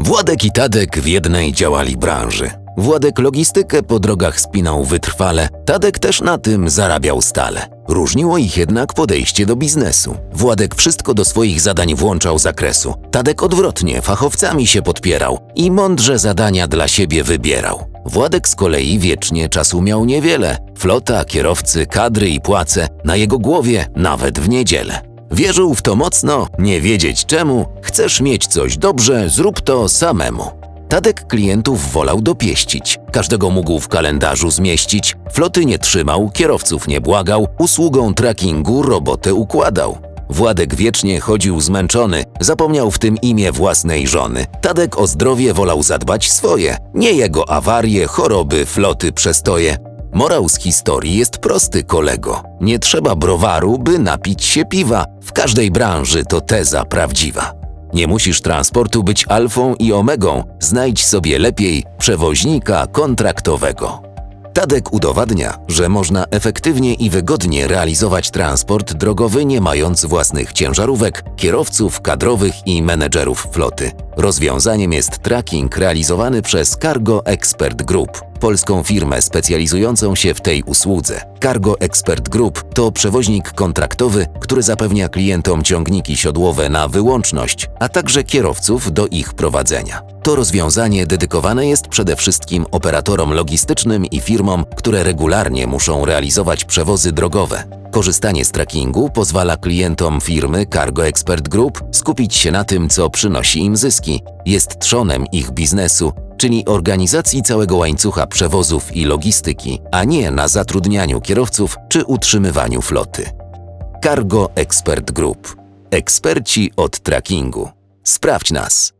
Władek i Tadek w jednej działali branży. Władek logistykę po drogach spinał wytrwale, Tadek też na tym zarabiał stale. Różniło ich jednak podejście do biznesu. Władek wszystko do swoich zadań włączał zakresu. Tadek odwrotnie, fachowcami się podpierał i mądrze zadania dla siebie wybierał. Władek z kolei wiecznie czasu miał niewiele. Flota, kierowcy, kadry i płace na jego głowie nawet w niedzielę. Wierzył w to mocno, nie wiedzieć czemu, chcesz mieć coś dobrze, zrób to samemu. Tadek klientów wolał dopieścić, każdego mógł w kalendarzu zmieścić, floty nie trzymał, kierowców nie błagał, usługą trackingu robotę układał. Władek wiecznie chodził zmęczony, zapomniał w tym imię własnej żony. Tadek o zdrowie wolał zadbać swoje, nie jego awarie, choroby, floty, przestoje. Morał z historii jest prosty, kolego. Nie trzeba browaru, by napić się piwa. W każdej branży to teza prawdziwa. Nie musisz transportu być alfą i omegą, znajdź sobie lepiej przewoźnika kontraktowego. Tadek udowadnia, że można efektywnie i wygodnie realizować transport drogowy nie mając własnych ciężarówek, kierowców, kadrowych i menedżerów floty. Rozwiązaniem jest tracking realizowany przez Cargo Expert Group, polską firmę specjalizującą się w tej usłudze. Cargo Expert Group to przewoźnik kontraktowy, który zapewnia klientom ciągniki siodłowe na wyłączność, a także kierowców do ich prowadzenia. To rozwiązanie dedykowane jest przede wszystkim operatorom logistycznym i firmom, które regularnie muszą realizować przewozy drogowe. Korzystanie z trackingu pozwala klientom firmy Cargo Expert Group skupić się na tym, co przynosi im zyski, jest trzonem ich biznesu, czyli organizacji całego łańcucha przewozów i logistyki, a nie na zatrudnianiu kierowców czy utrzymywaniu floty. Cargo Expert Group. Eksperci od trackingu. Sprawdź nas.